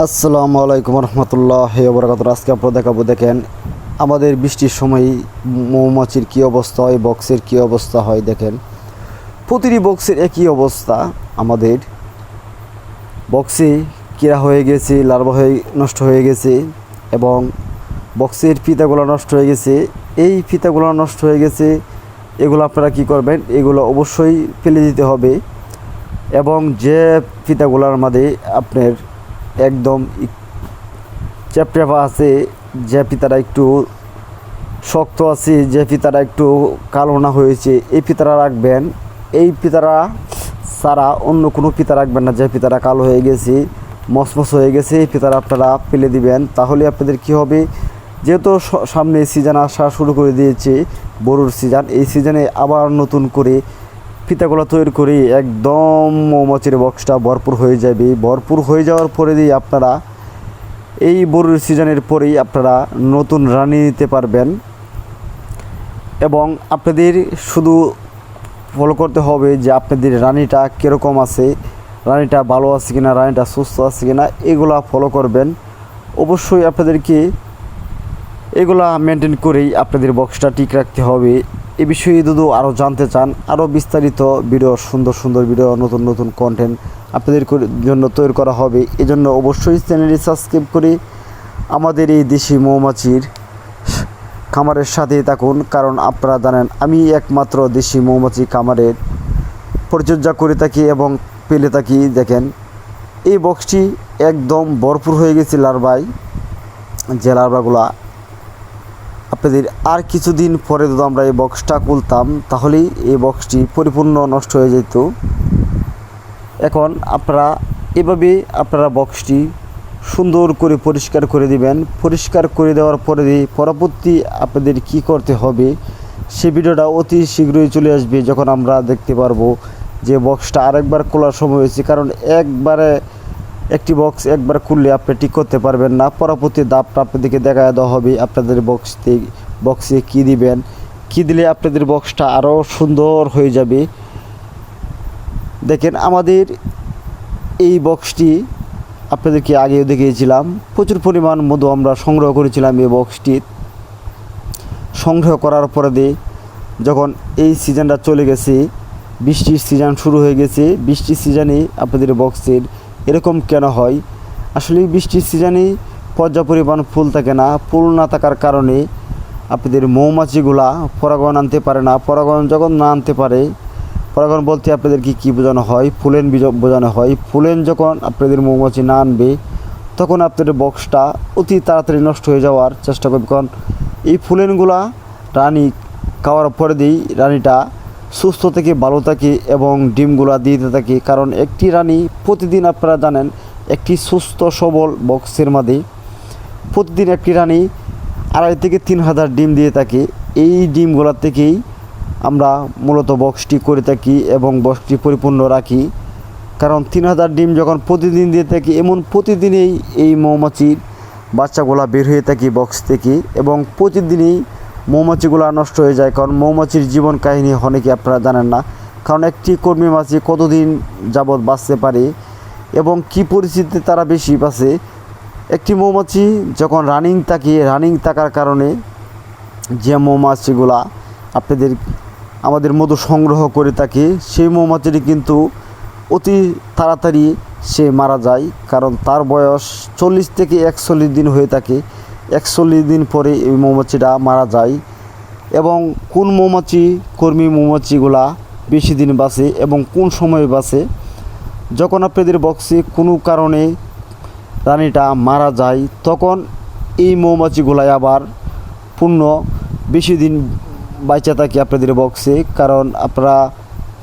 আসসালামু আলাইকুম রহমতুল্লাহ বরকাত আজকে আপনারা দেখাবো, দেখেন, আমাদের বৃষ্টির সময় মৌমাছির কী অবস্থা হয়, বক্সের কী অবস্থা হয়, দেখেন। প্রতিটি বক্সের একই অবস্থা আমাদের। বক্সে কীরা হয়ে গেছে, লার্ভা হয়ে, নষ্ট হয়ে গেছে এবং বক্সের ফিতাগুলো নষ্ট হয়ে গেছে। এই ফিতাগুলো নষ্ট হয়ে গেছে, এগুলো আপনারা কি করবেন, এগুলো অবশ্যই ফেলে দিতে হবে এবং যে ফিতাগুলোর মধ্যে আপনার একদম চ্যাপট্যাপা আছে যে ফিতাটা একটু শক্ত আছে যে ফিতাটা একটু কালো না হয়েছে, এই পিতারা রাখবেন। এই পিতারা ছাড়া অন্য কোনো পিতা রাখবেন না যে ফিতারা কালো হয়ে গেছে, মসমস হয়ে গেছে, এই পিতারা আপনারা ফেলে দিবেন। তাহলে আপনাদের কি হবে? যেহেতু সামনে সিজন আসা শুরু করে দিয়েছে, বড়ুর সিজন এই সিজনে আবার নতুন করে ফিতাগুলো তৈরি করে, একদম মৌমাছির বক্সটা ভরপুর হয়ে যাবে। ভরপুর হয়ে যাওয়ার পরে দিয়ে আপনারা এই বড়ুর সিজনের পরেই আপনারা নতুন রানি নিতে পারবেন। এবং আপনাদের শুধু ফলো করতে হবে যে আপনাদের রানিটা কীরকম আছে, রানিটা ভালো আছে কিনা, রানিটা সুস্থ আছে কিনা, এগুলা ফলো করবেন। অবশ্যই আপনাদেরকে এগুলা মেনটেন করেই আপনাদের বক্সটা ঠিক রাখতে হবে। এ বিষয়ে যদি আরও জানতে চান আরও বিস্তারিত ভিডিও, সুন্দর সুন্দর ভিডিও, নতুন নতুন কন্টেন্ট আপনাদের জন্য তৈরি করা হবে। এজন্য অবশ্যই চ্যানেলটি সাবস্ক্রাইব করে আমাদের এই দেশি মৌমাছির খামারের সাথে থাকুন, কারণ আপনারা জানেন আমি একমাত্র দেশি মৌমাছি খামারের পরিচর্যা করে থাকি এবং পেলে থাকি। দেখেন, এই বক্সটি একদম ভরপুর হয়ে গেছে লার্ভাই, যে লার্ভাগুলা আপনাদের আর কিছুদিন পরে যদি আমরা এই বক্সটা খুলতাম, তাহলেই এই বক্সটি পরিপূর্ণ নষ্ট হয়ে যেত। এখন আপনারা এভাবে আপনারা বক্সটি সুন্দর করে পরিষ্কার করে দিবেন। পরিষ্কার করে দেওয়ার পরে পরবর্তী আপনাদের কি করতে হবে, সে ভিডিওটা অতি শীঘ্রই চলে আসবে যখন আমরা দেখতে পারব যে বক্সটা আরেকবার খোলার সময় হয়েছে। কারণ একবারে একটি বক্স একবার খুললে আপনি ঠিক করতে পারবেন না। পরবর্তী দাপটা আপনাদেরকে দেখা দেওয়া হবে আপনাদের বক্সতে বক্সে কি দিবেন। কি দিলে আপনাদের বক্সটা আরও সুন্দর হয়ে যাবে। দেখেন আমাদের এই বক্সটি আপনাদেরকে আগেও দেখিয়েছিলাম। প্রচুর পরিমাণ মধু আমরা সংগ্রহ করেছিলাম এই বক্সটি সংগ্রহ করার পরে দিয়ে যখন এই সিজনটা চলে গেছে, বৃষ্টির সিজন শুরু হয়ে গেছে, বৃষ্টির সিজনে আপনাদের বক্সের এরকম কেন হয়? আসলে বৃষ্টির সিজনে পর্যাপ্ত পরিমাণ ফুল থাকে না। ফুল না থাকার কারণে আপনাদের মৌমাছিগুলা পরাগণ আনতে পারে না। পরাগণ যখন না আনতে পারে, পরাগণ বলতে আপনাদেরকে কী বোঝানো হয়? ফুলেন বোঝানো হয়। ফুলেন যখন আপনাদের মৌমাছি না আনবে, তখন আপনাদের বক্সটা অতি তাড়াতাড়ি নষ্ট হয়ে যাওয়ার চেষ্টা করবে। কারণ এই ফুলেনগুলা রানী খাওয়ার পরে দিয়েই রানীটা সুস্থ থেকে, ভালো থাকে এবং ডিমগুলা দিতে থাকে। কারণ একটি রানী প্রতিদিন আপনারা জানেন, একটি সুস্থ, সবল বক্সের মধ্যে প্রতিদিন একটি রানী আড়াই থেকে তিন হাজার ডিম দিয়ে থাকে। এই ডিমগুলোর থেকেই আমরা মূলত বক্সটি করে থাকি এবং বক্সটি পরিপূর্ণ রাখি। কারণ তিন হাজার ডিম যখন প্রতিদিন দিয়ে থাকি, এমন প্রতিদিনেই এই মৌমাছির বাচ্চাগুলা বের হয়ে থাকি বক্স থেকে এবং প্রতিদিনই মৌমাছিগুলা নষ্ট হয়ে যায়, কারণ মৌমাছির জীবন কাহিনী অনেকে আপনারা জানেন না। কারণ একটি কর্মী মাছি কতদিন যাবৎ বাঁচতে পারে এবং কি পরিস্থিতিতে তারা বেশি বাঁচে? একটি মৌমাছি যখন রানিং থাকে রানিং থাকার কারণে যে মৌমাছিগুলা আপনাদের, আমাদের মধু সংগ্রহ করে থাকে, সেই মৌমাছিটি কিন্তু অতি তাড়াতাড়ি সে মারা যায়, কারণ তার বয়স চল্লিশ থেকে একচল্লিশ দিন হয়ে থাকে। একচল্লিশ দিন পরে এই মৌমাছিটা মারা যায় এবং কোন মৌমাছি কর্মী মৌমাছিগুলা বেশি দিন বাঁচে এবং কোন সময়ে বাঁচে? যখন আপনাদের বক্সে কোনো কারণে রানীটা মারা যায়, তখন এই মৌমাছিগুলাই আবার পূর্ণ বেশি দিন বাইচা থাকে আপনাদের বক্সে, কারণ আপনারা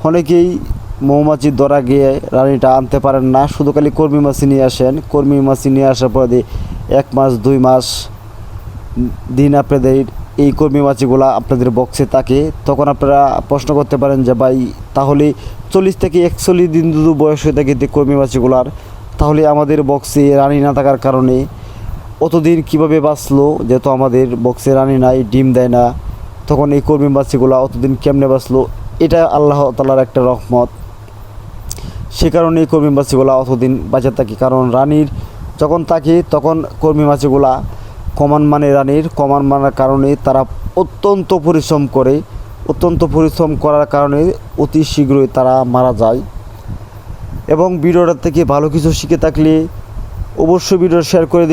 অনেকেই মৌমাছির ধরা গিয়ে রানীটা আনতে পারেন না, শুধু খালি কর্মী মাছি নিয়ে আসেন। কর্মী মাছি নিয়ে আসার পরে এক মাস, দুই মাস দিন আপনাদের এই কর্মী মাছিগুলা আপনাদের বক্সে থাকে, তখন আপনারা প্রশ্ন করতে পারেন যে, ভাই, তাহলে চল্লিশ থেকে একচল্লিশ দিন যদি বয়স হয়ে থাকে কর্মী মাছিগুলার তাহলে আমাদের বক্সে রানী না থাকার কারণে অতদিন কীভাবে বাঁচলো? যেহেতু আমাদের বক্সে রানী নাই, ডিম দেয় না, তখন এই কর্মী মাছিগুলা অতদিন কেমনে বাঁচলো? এটা আল্লাহ তালার একটা রহমত। সে কারণে এই কর্মী মাছিগুলা অতদিন বাঁচে থাকে। কারণ রানীর যখন তাকি তখন কর্মী মাছগুলা কমান মানে রানীর কমান মানার কারণে তারা অত্যন্ত পরিশ্রম করে, অত্যন্ত পরিশ্রম করার কারণে অতি শীঘ্রই তারা মারা যায়। এবং ভিডিওটা থেকে ভালো কিছু শিখে থাকলে অবশ্যই ভিডিও শেয়ার করে